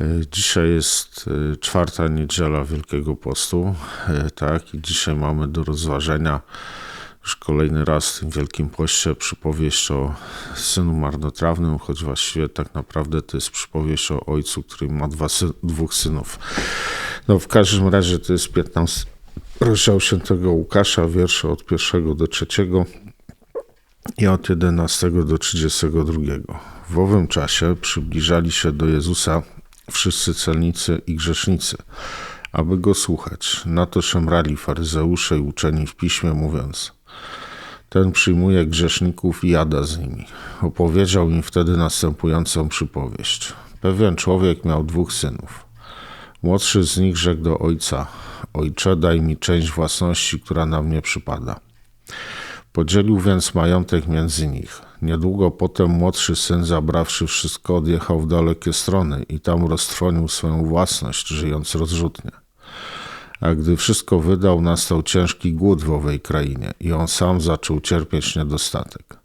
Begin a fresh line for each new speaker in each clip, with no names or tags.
E, dzisiaj jest e, czwarta niedziela Wielkiego Postu, e, tak, i dzisiaj mamy do rozważenia już kolejny raz w tym Wielkim Poście przypowieść o synu marnotrawnym, choć właściwie tak naprawdę to jest przypowieść o ojcu, który ma dwa sy dwóch synów. No w każdym razie to jest 15 rozdział świętego Łukasza, wiersze od pierwszego do trzeciego i od 11 do 32. W owym czasie przybliżali się do Jezusa wszyscy celnicy i grzesznicy, aby go słuchać. Na to szemrali faryzeusze i uczeni w piśmie, mówiąc: Ten przyjmuje grzeszników i jada z nimi. Opowiedział im wtedy następującą przypowieść. Pewien człowiek miał dwóch synów. Młodszy z nich rzekł do ojca: Ojcze, daj mi część własności, która na mnie przypada. Podzielił więc majątek między nich. Niedługo potem młodszy syn, zabrawszy wszystko, odjechał w dalekie strony i tam roztrwonił swoją własność, żyjąc rozrzutnie. A gdy wszystko wydał, nastał ciężki głód w owej krainie i on sam zaczął cierpieć niedostatek.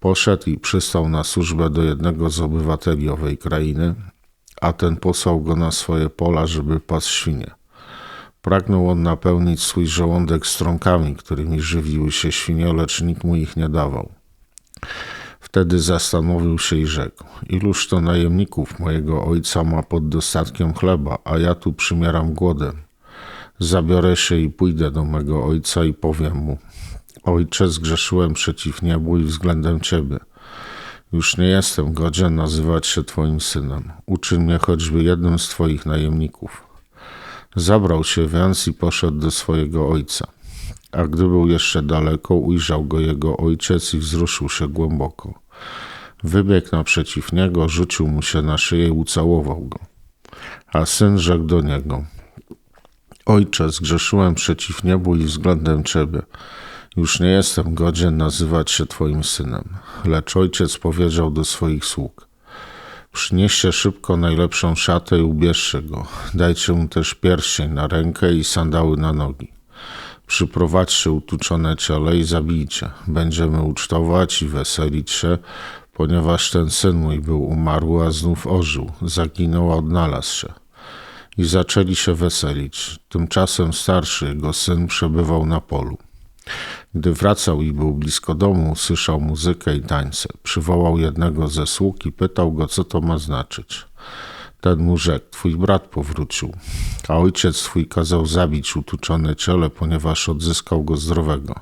Poszedł i przystał na służbę do jednego z obywateli owej krainy, a ten posłał go na swoje pola, żeby pas świnie. Pragnął on napełnić swój żołądek strąkami, którymi żywiły się świnie, lecz nikt mu ich nie dawał. Wtedy zastanowił się i rzekł: Iluż to najemników mojego ojca ma pod dostatkiem chleba, a ja tu przymieram głodem. Zabiorę się i pójdę do mego ojca i powiem mu: Ojcze, zgrzeszyłem przeciw niebu i względem ciebie. Już nie jestem godzien nazywać się Twoim synem. Uczyń mnie choćby jednym z Twoich najemników. Zabrał się więc i poszedł do swojego ojca. A gdy był jeszcze daleko, ujrzał go jego ojciec i wzruszył się głęboko. Wybiegł naprzeciw niego, rzucił mu się na szyję i ucałował go. A syn rzekł do niego: Ojcze, zgrzeszyłem przeciw niebu i względem ciebie. Już nie jestem godzien nazywać się twoim synem. Lecz ojciec powiedział do swoich sług: Przynieście szybko najlepszą szatę i ubierzcie go. Dajcie mu też pierścień na rękę i sandały na nogi. Przyprowadźcie utuczone ciele i zabijcie. Będziemy ucztować i weselić się, ponieważ ten syn mój był umarły, a znów ożył, zaginął, a odnalazł się. I zaczęli się weselić. Tymczasem starszy jego syn przebywał na polu. Gdy wracał i był blisko domu, usłyszał muzykę i tańce. Przywołał jednego ze sług i pytał go, co to ma znaczyć. Ten mu rzekł, twój brat powrócił, a ojciec twój kazał zabić utuczone ciele, ponieważ odzyskał go zdrowego.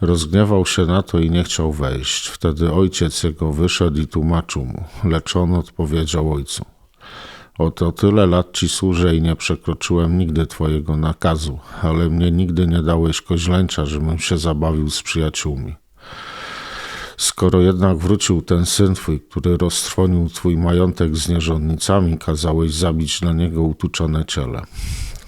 Rozgniewał się na to i nie chciał wejść. Wtedy ojciec jego wyszedł i tłumaczył mu, lecz on odpowiedział ojcu. Oto tyle lat ci służę i nie przekroczyłem nigdy twojego nakazu, ale mnie nigdy nie dałeś koźlęcia, żebym się zabawił z przyjaciółmi. Skoro jednak wrócił ten syn twój, który roztrwonił twój majątek z nierządnicami, kazałeś zabić na niego utuczone ciele.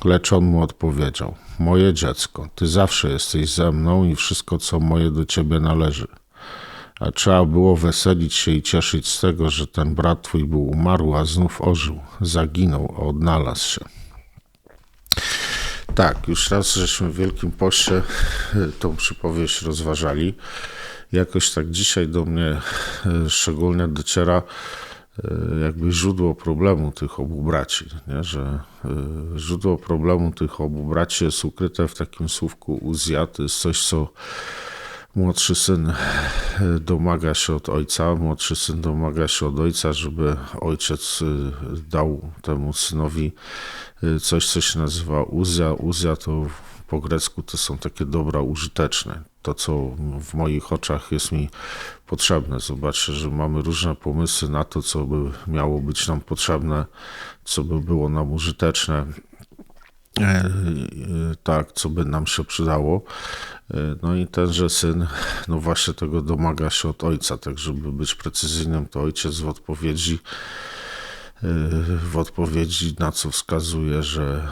Lecz on mu odpowiedział: Moje dziecko, ty zawsze jesteś ze mną i wszystko, co moje do ciebie należy. A trzeba było weselić się i cieszyć z tego, że ten brat twój był umarł, a znów ożył, zaginął, a odnalazł się. Tak, już raz żeśmy w Wielkim Poście tą przypowieść rozważali jakoś tak dzisiaj do mnie e, szczególnie dociera e, jakby źródło problemu tych obu braci, nie? że e, źródło problemu tych obu braci jest ukryte w takim słówku Uzja, to jest coś, co młodszy syn domaga się od ojca, młodszy syn domaga się od ojca, żeby ojciec dał temu synowi coś, co się nazywa Uzja. Uzja to po grecku to są takie dobra użyteczne. To, co w moich oczach jest mi potrzebne. Zobaczcie, że mamy różne pomysły na to, co by miało być nam potrzebne, co by było nam użyteczne. E, e, tak, co by nam się przydało. E, no i tenże syn, no właśnie tego domaga się od ojca, tak żeby być precyzyjnym, to ojciec w odpowiedzi w odpowiedzi na co wskazuje, że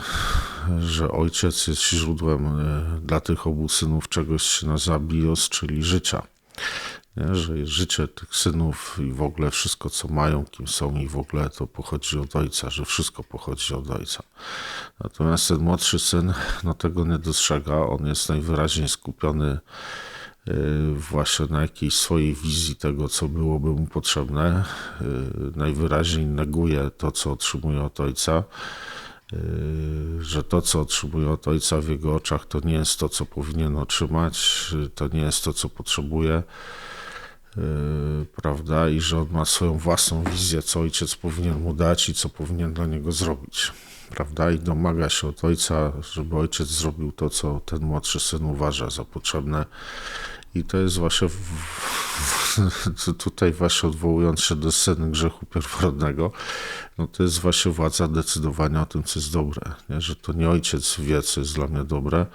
że ojciec jest źródłem e, dla tych obu synów czegoś na zabios, czyli życia. Nie? Że życie tych synów i w ogóle wszystko, co mają, kim są i w ogóle to pochodzi od ojca, że wszystko pochodzi od ojca. Natomiast ten młodszy syn no, tego nie dostrzega. On jest najwyraźniej skupiony e, właśnie na jakiejś swojej wizji tego, co byłoby mu potrzebne. E, najwyraźniej neguje to, co otrzymuje od ojca że to, co otrzymuje od ojca w jego oczach, to nie jest to, co powinien otrzymać, to nie jest to, co potrzebuje, yy, prawda? I że on ma swoją własną wizję, co ojciec powinien mu dać i co powinien dla niego zrobić, prawda? I domaga się od ojca, żeby ojciec zrobił to, co ten młodszy syn uważa za potrzebne. I to jest właśnie w, w, tutaj właśnie odwołując się do sceny grzechu pierworodnego, no to jest właśnie władza decydowania o tym, co jest dobre. Nie? Że to nie ojciec wie, co jest dla mnie dobre.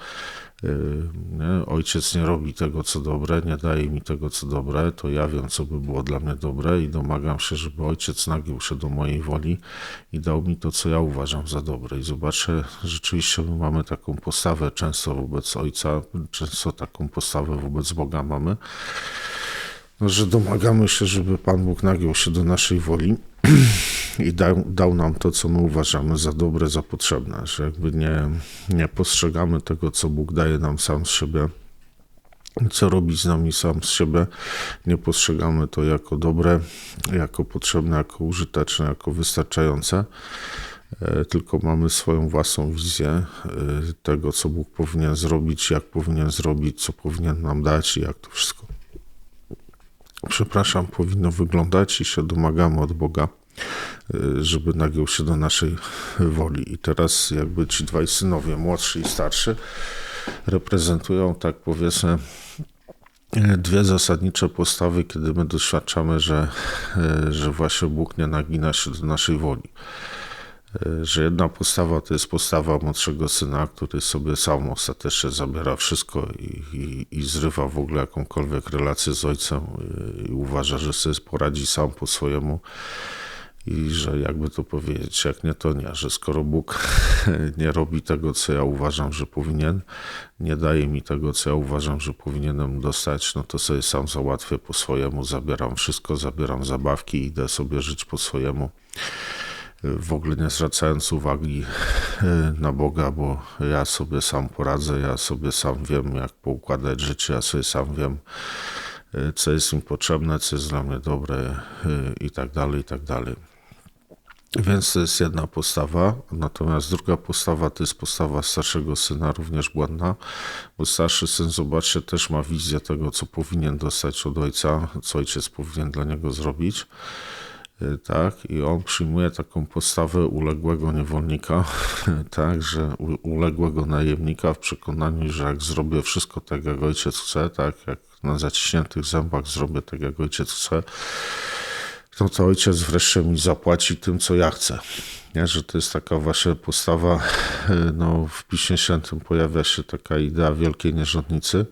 Yy, nie? Ojciec nie robi tego, co dobre, nie daje mi tego, co dobre, to ja wiem, co by było dla mnie dobre i domagam się, żeby ojciec nagiął się do mojej woli i dał mi to, co ja uważam za dobre. I zobaczę, rzeczywiście my mamy taką postawę często wobec ojca, często taką postawę wobec Boga mamy, no, że domagamy się, żeby Pan Bóg nagiął się do naszej woli i dał, dał, nam to, co my uważamy za dobre, za potrzebne, że jakby nie, nie postrzegamy tego, co Bóg daje nam sam z siebie, co robi z nami sam z siebie, nie postrzegamy to jako dobre, jako potrzebne, jako użyteczne, jako wystarczające, e, tylko mamy swoją własną wizję e, tego, co Bóg powinien zrobić, jak powinien zrobić, co powinien nam dać i jak to wszystko. Przepraszam, powinno wyglądać i się domagamy od Boga, żeby nagiął się do naszej woli. I teraz jakby ci dwaj synowie, młodszy i starszy, reprezentują, tak powiedzmy, dwie zasadnicze postawy, kiedy my doświadczamy, że, y, że właśnie Bóg nie nagina się do naszej woli. E, że jedna postawa to jest postawa młodszego syna, który sobie sam ostatecznie zabiera wszystko i, i, i zrywa w ogóle jakąkolwiek relację z ojcem i uważa, że sobie poradzi sam po swojemu i że jakby to powiedzieć, jak nie to nie, że skoro Bóg nie robi tego, co ja uważam, że powinien, nie daje mi tego, co ja uważam, że powinienem dostać, no to sobie sam załatwię po swojemu, zabieram wszystko, zabieram zabawki, idę sobie żyć po swojemu w ogóle nie zwracając uwagi na Boga, bo ja sobie sam poradzę, ja sobie sam wiem, jak poukładać życie, ja sobie sam wiem, e, co jest mi potrzebne, co jest dla mnie dobre e, i tak dalej, i tak dalej. Więc to jest jedna postawa, natomiast druga postawa to jest postawa starszego syna, również błędna, bo starszy syn, zobaczcie, też ma wizję tego, co powinien dostać od ojca, co ojciec powinien dla niego zrobić. Y, tak, i on przyjmuje taką postawę uległego niewolnika, tak, że uległego najemnika w przekonaniu, że jak zrobię wszystko tak, jak ojciec chce, tak, jak na zaciśniętych zębach zrobię tak, jak ojciec chce, to to ojciec wreszcie mi zapłaci tym, co ja chcę. Nie? Że to jest taka właśnie postawa, y, no w Piśmie Świętym pojawia się taka idea wielkiej nierządnicy,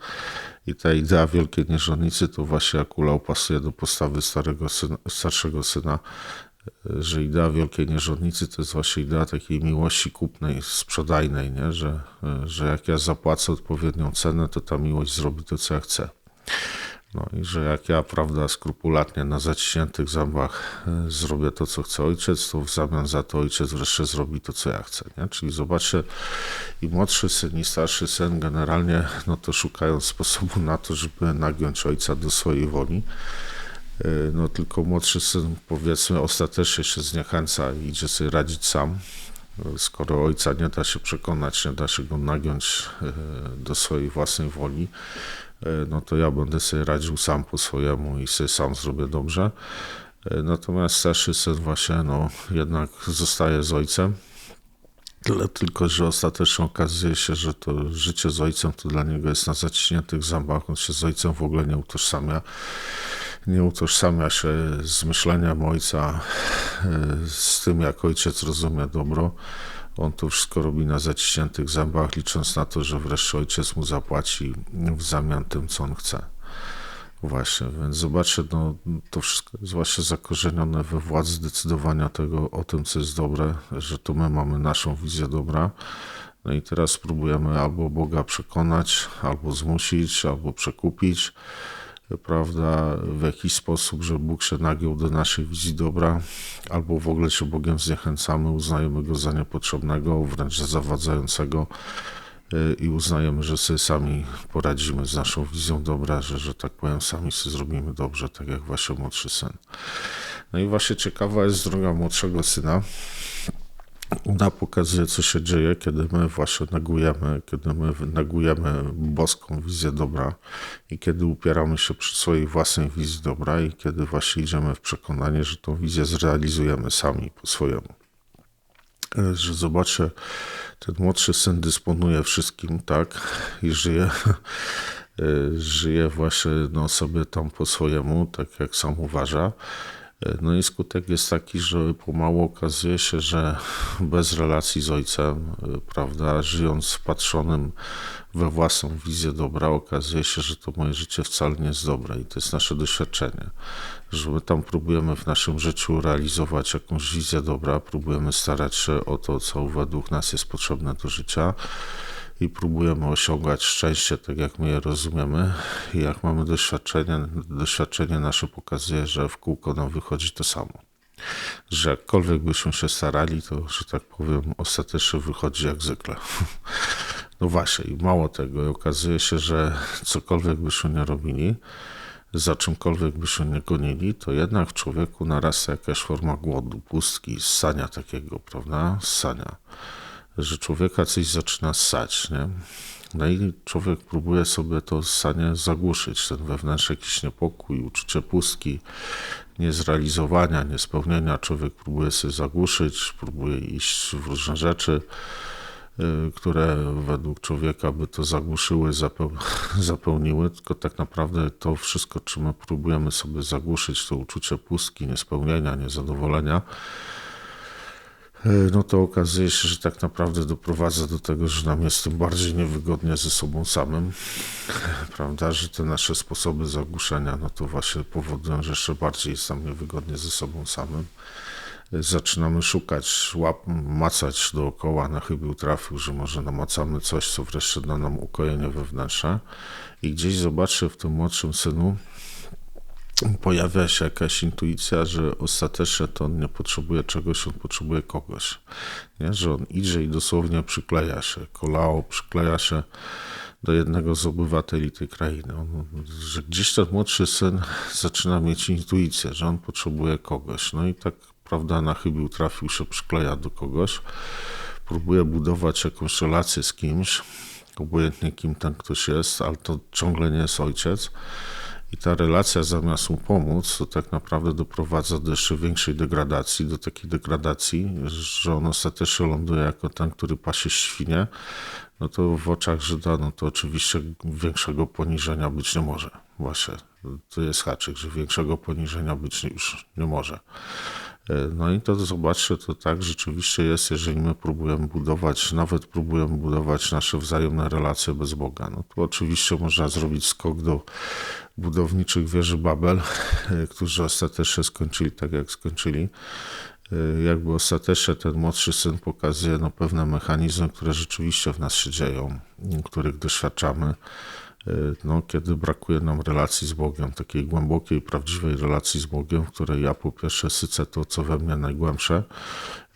i ta idea wielkiej nierządnicy to właśnie Akula pasuje do postawy starego syna, starszego syna, że idea wielkiej nierządnicy to jest właśnie idea takiej miłości kupnej, sprzedajnej, nie? Że, że jak ja zapłacę odpowiednią cenę, to ta miłość zrobi to, co ja chcę. No i że jak ja, prawda, skrupulatnie na zaciśniętych zębach e, zrobię to, co chce ojciec, to w zamian za to ojciec wreszcie zrobi to, co ja chcę. Nie? Czyli zobaczcie, i młodszy syn, i starszy syn generalnie, no to szukają sposobu na to, żeby nagiąć ojca do swojej woli. E, no tylko młodszy syn, powiedzmy, ostatecznie się zniechęca i idzie sobie radzić sam. Skoro ojca nie da się przekonać, nie da się go nagiąć e, do swojej własnej woli, no to ja będę sobie radził sam po swojemu i sobie sam zrobię dobrze. E, natomiast starszy syn właśnie, no jednak zostaje z ojcem. Tyle tylko, że ostatecznie okazuje się, że to życie z ojcem to dla niego jest na zaciśniętych zębach. On się z ojcem w ogóle nie utożsamia. Nie utożsamia się z myśleniem ojca, e, z tym, jak ojciec rozumie dobro. On to wszystko robi na zaciśniętych zębach, licząc na to, że wreszcie ojciec mu zapłaci w zamian tym, co on chce. Właśnie, więc zobaczcie, no, to wszystko jest właśnie zakorzenione we władzy decydowania tego o tym, co jest dobre, że to my mamy naszą wizję dobra, No i teraz próbujemy albo Boga przekonać, albo zmusić, albo przekupić, prawda, w jakiś sposób, że Bóg się nagiął do naszej wizji dobra, albo w ogóle się Bogiem zniechęcamy, uznajemy Go za niepotrzebnego, wręcz za zawadzającego y, i uznajemy, że sobie sami poradzimy z naszą wizją dobra, że, że tak powiem, sami sobie zrobimy dobrze, tak jak właśnie młodszy syn. No i właśnie ciekawa jest droga młodszego syna, ona pokazuje, co się dzieje, kiedy my właśnie negujemy, kiedy my negujemy boską wizję dobra i kiedy upieramy się przy swojej własnej wizji dobra i kiedy właśnie idziemy w przekonanie, że tą wizję zrealizujemy sami po swojemu. E, że zobaczcie, ten młodszy syn dysponuje wszystkim, tak, i żyje, e, żyje właśnie no, sobie tam po swojemu, tak jak sam uważa no i skutek jest taki, że pomału okazuje się, że bez relacji z ojcem, prawda, żyjąc wpatrzonym we własną wizję dobra, okazuje się, że to moje życie wcale nie jest dobre i to jest nasze doświadczenie, że my tam próbujemy w naszym życiu realizować jakąś wizję dobra, próbujemy starać się o to, co według nas jest potrzebne do życia i próbujemy osiągać szczęście tak, jak my je rozumiemy. I jak mamy doświadczenie, doświadczenie nasze pokazuje, że w kółko nam wychodzi to samo. Że jakkolwiek byśmy się starali, to, że tak powiem, ostatecznie wychodzi jak zwykle. No właśnie, i mało tego, i okazuje się, że cokolwiek byśmy nie robili, za czymkolwiek byśmy nie gonili, to jednak w człowieku narasta jakaś forma głodu, pustki, ssania takiego, prawda? Ssania że człowieka coś zaczyna ssać, nie? No i człowiek próbuje sobie to ssanie zagłuszyć, ten wewnętrzny jakiś niepokój, uczucie pustki, niezrealizowania, niespełnienia. Człowiek próbuje sobie zagłuszyć, próbuje iść w różne rzeczy, y, które według człowieka by to zagłuszyły, zapełniły, tylko tak naprawdę to wszystko, czym my próbujemy sobie zagłuszyć, to uczucie pustki, niespełnienia, niezadowolenia, no to okazuje się, że tak naprawdę doprowadza do tego, że nam jest tym bardziej niewygodnie ze sobą samym, prawda, że te nasze sposoby zagłuszenia, no to właśnie powodują, że jeszcze bardziej jest nam niewygodnie ze sobą samym. E, zaczynamy szukać, łap, macać dookoła, na chybił trafił, że może namacamy coś, co wreszcie da nam ukojenie wewnętrzne i gdzieś zobaczę w tym młodszym synu, pojawia się jakaś intuicja, że ostatecznie to on nie potrzebuje czegoś, on potrzebuje kogoś. Nie? Że on idzie i dosłownie przykleja się, kolao przykleja się do jednego z obywateli tej krainy. On, że gdzieś ten młodszy syn zaczyna mieć intuicję, że on potrzebuje kogoś. No i tak, prawda, na chybił trafił się, przykleja do kogoś, próbuje budować jakąś relację z kimś, obojętnie kim ten ktoś jest, ale to ciągle nie jest ojciec. I ta relacja zamiast mu pomóc, to tak naprawdę doprowadza do jeszcze większej degradacji, do takiej degradacji, że on ostatecznie ląduje jako ten, który pasie świnie, no to w oczach Żyda, no to oczywiście większego poniżenia być nie może. Właśnie, to jest haczyk, że większego poniżenia być już nie może. E, no i to zobaczcie, to tak rzeczywiście jest, jeżeli my próbujemy budować, nawet próbujemy budować nasze wzajemne relacje bez Boga. No to oczywiście można zrobić skok do budowniczych wieży Babel, którzy ostatecznie skończyli tak, jak skończyli. E, jakby ostatecznie ten młodszy syn pokazuje no, pewne mechanizmy, które rzeczywiście w nas się dzieją, których doświadczamy no, kiedy brakuje nam relacji z Bogiem, takiej głębokiej, prawdziwej relacji z Bogiem, w której ja po pierwsze sycę to, co we mnie najgłębsze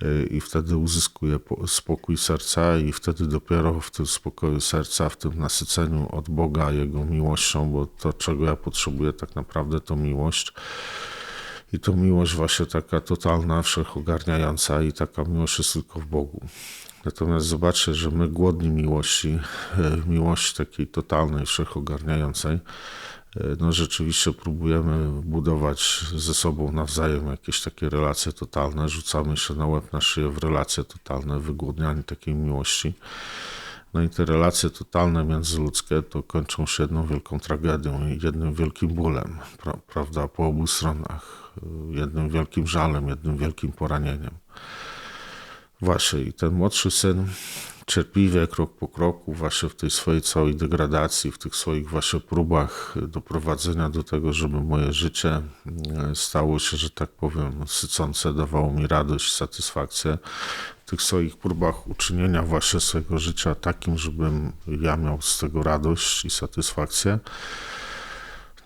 y, i wtedy uzyskuję spokój serca i wtedy dopiero w tym spokoju serca, w tym nasyceniu od Boga Jego miłością, bo to, czego ja potrzebuję tak naprawdę to miłość, i to miłość właśnie taka totalna, wszechogarniająca i taka miłość jest tylko w Bogu. Natomiast zobaczcie, że my głodni miłości, e, miłości takiej totalnej, wszechogarniającej, e, no rzeczywiście próbujemy budować ze sobą nawzajem jakieś takie relacje totalne, rzucamy się na łeb na szyję w relacje totalne, wygłodniani takiej miłości. No i te relacje totalne międzyludzkie to kończą się jedną wielką tragedią i jednym wielkim bólem, pra prawda, po obu stronach, e, jednym wielkim żalem, jednym wielkim poranieniem. I ten młodszy syn cierpliwie, krok po kroku, właśnie w tej swojej całej degradacji, w tych swoich właśnie próbach doprowadzenia do tego, żeby moje życie e, stało się, że tak powiem, sycące, dawało mi radość, satysfakcję. W tych swoich próbach uczynienia właśnie swojego życia takim, żebym ja miał z tego radość i satysfakcję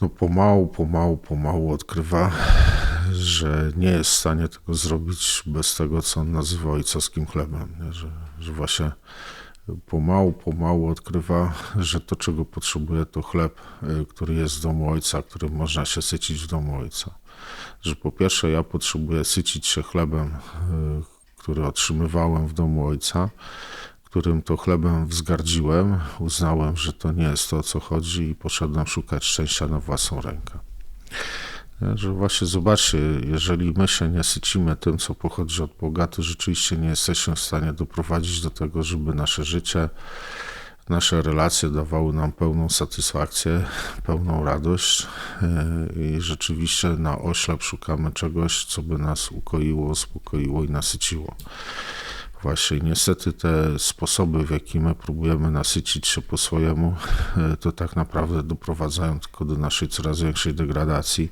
no pomału, pomału, pomału odkrywa, że nie jest w stanie tego zrobić bez tego, co on nazywa ojcowskim chlebem. Nie? Że, że właśnie pomału, pomału odkrywa, że to, czego potrzebuje, to chleb, y, który jest w domu ojca, którym można się sycić w domu ojca. Że po pierwsze, ja potrzebuję sycić się chlebem, y, który otrzymywałem w domu ojca, którym to chlebem wzgardziłem, uznałem, że to nie jest to, o co chodzi i poszedłem szukać szczęścia na własną rękę. Że właśnie zobaczcie, jeżeli my się nie sycimy tym, co pochodzi od Boga, to rzeczywiście nie jesteśmy w stanie doprowadzić do tego, żeby nasze życie, nasze relacje dawały nam pełną satysfakcję, pełną radość i rzeczywiście na oślep szukamy czegoś, co by nas ukoiło, uspokoiło i nasyciło. Właśnie niestety te sposoby, w jaki my próbujemy nasycić się po swojemu, to tak naprawdę doprowadzają tylko do naszej coraz większej degradacji.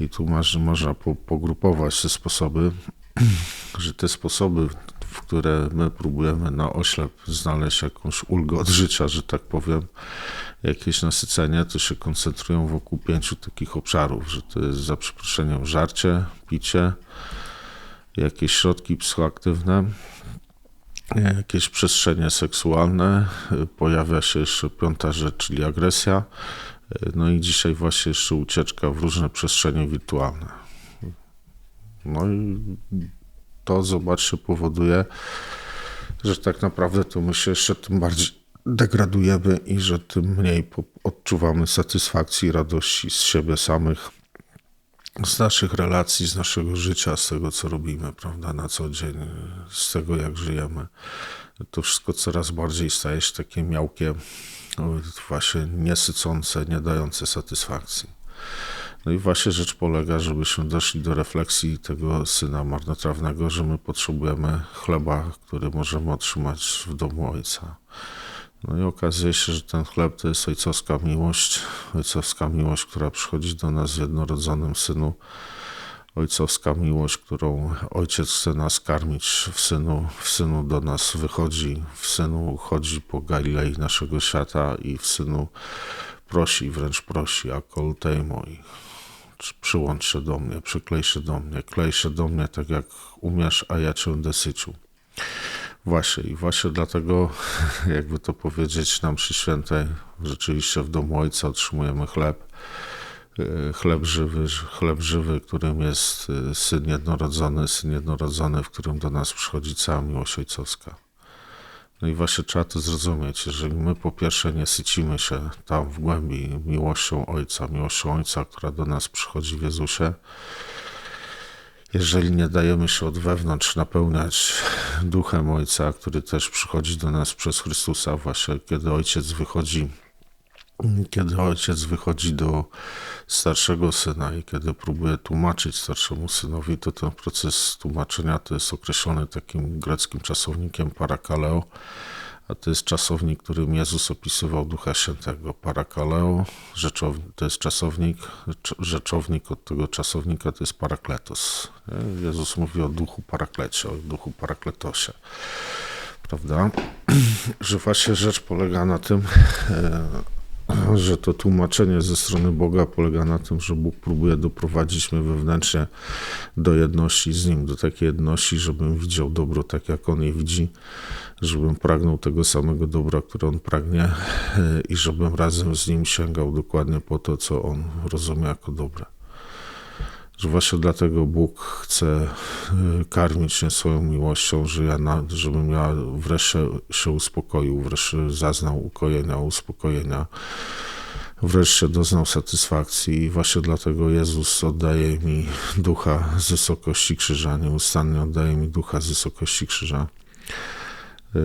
I tu masz, można pogrupować te sposoby, że te sposoby, w które my próbujemy na oślep znaleźć jakąś ulgę od życia, że tak powiem, jakieś nasycenie, to się koncentrują wokół pięciu takich obszarów, że to jest za przeproszeniem żarcie, picie, jakieś środki psychoaktywne, jakieś przestrzenie seksualne. Pojawia się jeszcze piąta rzecz, czyli agresja. No i dzisiaj właśnie jeszcze ucieczka w różne przestrzenie wirtualne. No i to, zobaczcie, powoduje, że tak naprawdę to my się jeszcze tym bardziej degradujemy i że tym mniej odczuwamy satysfakcji, radości z siebie samych z naszych relacji, z naszego życia, z tego, co robimy, prawda, na co dzień, z tego, jak żyjemy. To wszystko coraz bardziej staje się takie miałkie, właśnie niesycące, nie dające satysfakcji. No i właśnie rzecz polega, żebyśmy doszli do refleksji tego syna marnotrawnego, że my potrzebujemy chleba, który możemy otrzymać w domu ojca. No i okazuje się, że ten chleb to jest ojcowska miłość, ojcowska miłość, która przychodzi do nas w jednorodzonym synu, ojcowska miłość, którą ojciec chce nas karmić w synu, w synu do nas wychodzi, w synu chodzi po Galilei naszego świata i w synu prosi, wręcz prosi, a koltej moi, przyłącz się do mnie, przyklej się do mnie, klej się do mnie tak jak umiesz, a ja cię dosycił. Właśnie i właśnie dlatego, jakby to powiedzieć, nam przy świętej rzeczywiście w domu Ojca otrzymujemy chleb, e, chleb żywy, chleb żywy, którym jest e, Syn jednorodzony, Syn jednorodzony, w którym do nas przychodzi cała miłość ojcowska. No i właśnie trzeba to zrozumieć, jeżeli my po pierwsze nie sycimy się tam w głębi miłością Ojca, miłością Ojca, która do nas przychodzi w Jezusie, jeżeli nie dajemy się od wewnątrz napełniać duchem Ojca, który też przychodzi do nas przez Chrystusa, właśnie kiedy Ojciec wychodzi, kiedy Ojciec wychodzi do starszego syna i kiedy próbuje tłumaczyć starszemu synowi, to ten proces tłumaczenia to jest określony takim greckim czasownikiem parakaleo a to jest czasownik, którym Jezus opisywał Ducha Świętego. Parakaleo, to jest czasownik, rzeczownik od tego czasownika to jest parakletos. Jezus mówi o duchu paraklecie, o duchu parakletosie. Prawda? Że właśnie rzecz polega na tym, e, że to tłumaczenie ze strony Boga polega na tym, że Bóg próbuje doprowadzić mnie wewnętrznie do jedności z Nim, do takiej jedności, żebym widział dobro tak, jak On je widzi, żebym pragnął tego samego dobra, które On pragnie i żebym razem z Nim sięgał dokładnie po to, co On rozumie jako dobre że właśnie dlatego Bóg chce y, karmić mnie swoją miłością, że ja na, żebym ja wreszcie się uspokoił, wreszcie zaznał ukojenia, uspokojenia, wreszcie doznał satysfakcji. I właśnie dlatego Jezus oddaje mi ducha z wysokości krzyża, nieustannie oddaje mi ducha z wysokości krzyża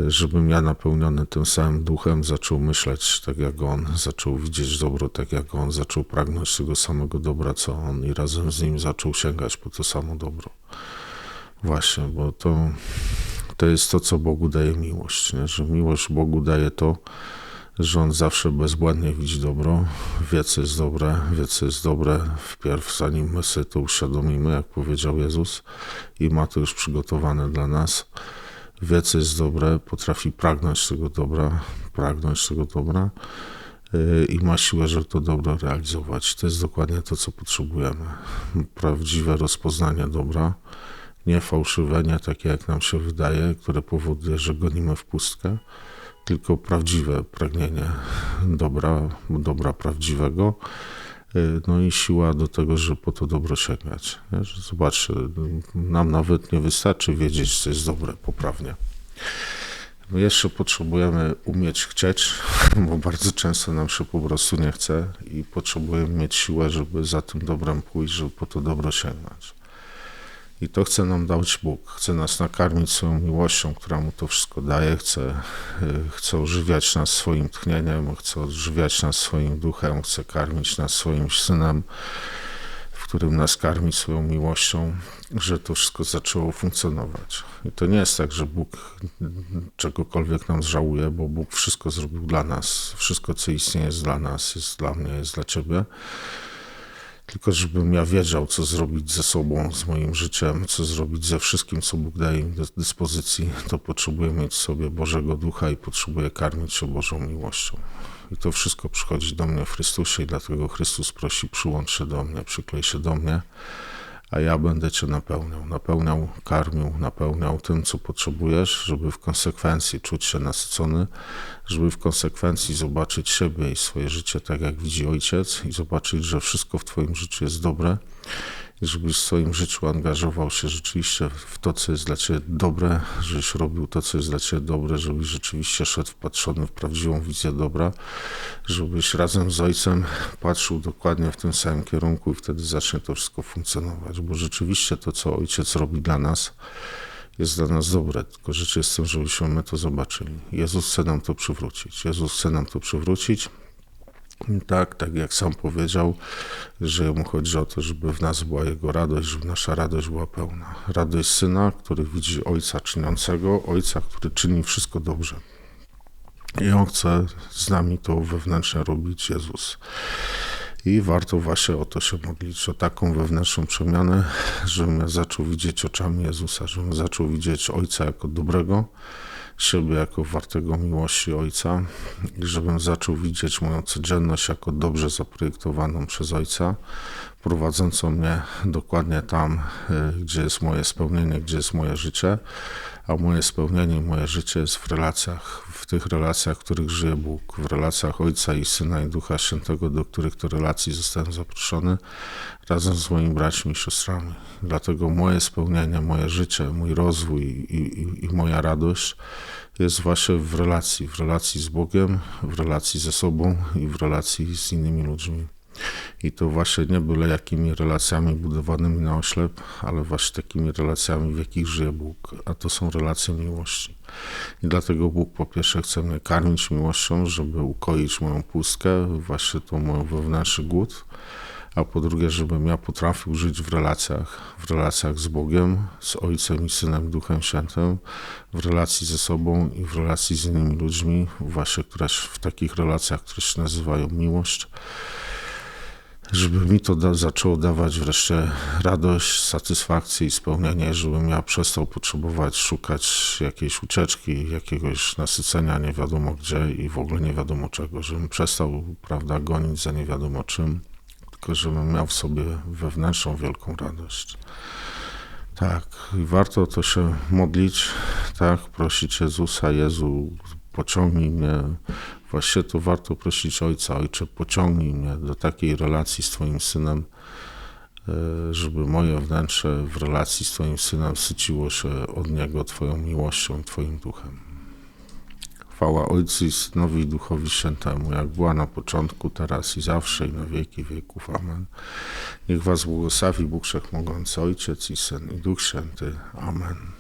żebym ja napełniony tym samym duchem zaczął myśleć tak jak on, zaczął widzieć dobro tak jak on, zaczął pragnąć tego samego dobra co on i razem z nim zaczął sięgać po to samo dobro. Właśnie, bo to, to jest to, co Bogu daje miłość. Nie? Że miłość Bogu daje to, że On zawsze bezbłędnie widzi dobro, wie, co jest dobre, wie, co jest dobre, wpierw zanim my sobie to uświadomimy, jak powiedział Jezus, i ma to już przygotowane dla nas. Wie, co jest dobre, potrafi pragnąć tego dobra, pragnąć tego dobra yy, i ma siłę, żeby to dobro realizować. To jest dokładnie to, co potrzebujemy. Prawdziwe rozpoznanie dobra, nie fałszywe, nie takie, jak nam się wydaje, które powoduje, że gonimy w pustkę, tylko prawdziwe pragnienie dobra, dobra prawdziwego, no i siła do tego, żeby po to dobro sięgać. Że Zobaczcie, nam nawet nie wystarczy wiedzieć, co jest dobre poprawnie. My jeszcze potrzebujemy umieć chcieć, bo bardzo często nam się po prostu nie chce i potrzebujemy mieć siłę, żeby za tym dobrem pójść, żeby po to dobro sięgnąć. I to chce nam dać Bóg. Chce nas nakarmić swoją miłością, która mu to wszystko daje. Chce, y, chce ożywiać nas swoim tchnieniem, chce odżywiać nas swoim duchem, chce karmić nas swoim synem, w którym nas karmi swoją miłością, że to wszystko zaczęło funkcjonować. I to nie jest tak, że Bóg czegokolwiek nam żałuje, bo Bóg wszystko zrobił dla nas. Wszystko, co istnieje, jest dla nas, jest dla mnie, jest dla ciebie tylko żebym ja wiedział, co zrobić ze sobą, z moim życiem, co zrobić ze wszystkim, co Bóg daje mi do dyspozycji, to potrzebuję mieć w sobie Bożego Ducha i potrzebuję karmić się Bożą miłością. I to wszystko przychodzi do mnie w Chrystusie i dlatego Chrystus prosi, przyłącz się do mnie, przyklej się do mnie, a ja będę Cię napełniał. Napełniał, karmił, napełniał tym, co potrzebujesz, żeby w konsekwencji czuć się nasycony, żeby w konsekwencji zobaczyć siebie i swoje życie tak, jak widzi Ojciec i zobaczyć, że wszystko w Twoim życiu jest dobre żebyś w swoim życiu angażował się rzeczywiście w to, co jest dla Ciebie dobre, żebyś robił to, co jest dla Ciebie dobre, żebyś rzeczywiście szedł wpatrzony w prawdziwą wizję dobra, żebyś razem z Ojcem patrzył dokładnie w tym samym kierunku i wtedy zacznie to wszystko funkcjonować, bo rzeczywiście to, co Ojciec robi dla nas, jest dla nas dobre, tylko rzecz jest w tym, żebyśmy my to zobaczyli. Jezus chce nam to przywrócić. Jezus chce nam to przywrócić. Tak, tak jak sam powiedział, że mu chodzi o to, żeby w nas była Jego radość, żeby nasza radość była pełna. Radość Syna, który widzi Ojca czyniącego, Ojca, który czyni wszystko dobrze. I On chce z nami to wewnętrznie robić, Jezus. I warto właśnie o to się modlić, o taką wewnętrzną przemianę, żebym ja zaczął widzieć oczami Jezusa, żebym zaczął widzieć Ojca jako dobrego, siebie jako wartego miłości Ojca i żebym zaczął widzieć moją codzienność jako dobrze zaprojektowaną przez Ojca, prowadzącą mnie dokładnie tam, y, gdzie jest moje spełnienie, gdzie jest moje życie, a moje spełnienie, moje życie jest w relacjach, w tych relacjach, w których żyje Bóg, w relacjach Ojca i Syna i Ducha Świętego, do których to relacji zostałem zaproszony razem z moimi braćmi i siostrami. Dlatego moje spełnienie, moje życie, mój rozwój i, i, i moja radość jest właśnie w relacji, w relacji z Bogiem, w relacji ze sobą i w relacji z innymi ludźmi. I to właśnie nie byle jakimi relacjami budowanymi na oślep, ale właśnie takimi relacjami, w jakich żyje Bóg, a to są relacje miłości. I dlatego Bóg po pierwsze chce mnie karmić miłością, żeby ukoić moją pustkę, właśnie tą moją wewnętrzny głód, a po drugie, żebym ja potrafił żyć w relacjach, w relacjach z Bogiem, z Ojcem i Synem, Duchem Świętym, w relacji ze sobą i w relacji z innymi ludźmi, właśnie w takich relacjach, które się nazywają miłość, żeby mi to da, zaczęło dawać wreszcie radość, satysfakcję i spełnienie, żebym ja przestał potrzebować szukać jakiejś ucieczki, jakiegoś nasycenia nie wiadomo gdzie i w ogóle nie wiadomo czego, żebym przestał, prawda, gonić za nie wiadomo czym, tylko żebym miał w sobie wewnętrzną wielką radość. Tak, i warto to się modlić, tak, prosić Jezusa, Jezu, pociągnij mnie Właśnie to warto prosić Ojca, Ojcze, pociągnij mnie do takiej relacji z Twoim Synem, e, żeby moje wnętrze w relacji z Twoim Synem syciło się od Niego Twoją miłością, Twoim duchem. Chwała Ojcu i Synowi i Duchowi Świętemu, jak była na początku, teraz i zawsze i na wieki wieków. Amen. Niech Was błogosławi Bóg Wszechmogący, Ojciec i Syn i Duch Święty. Amen.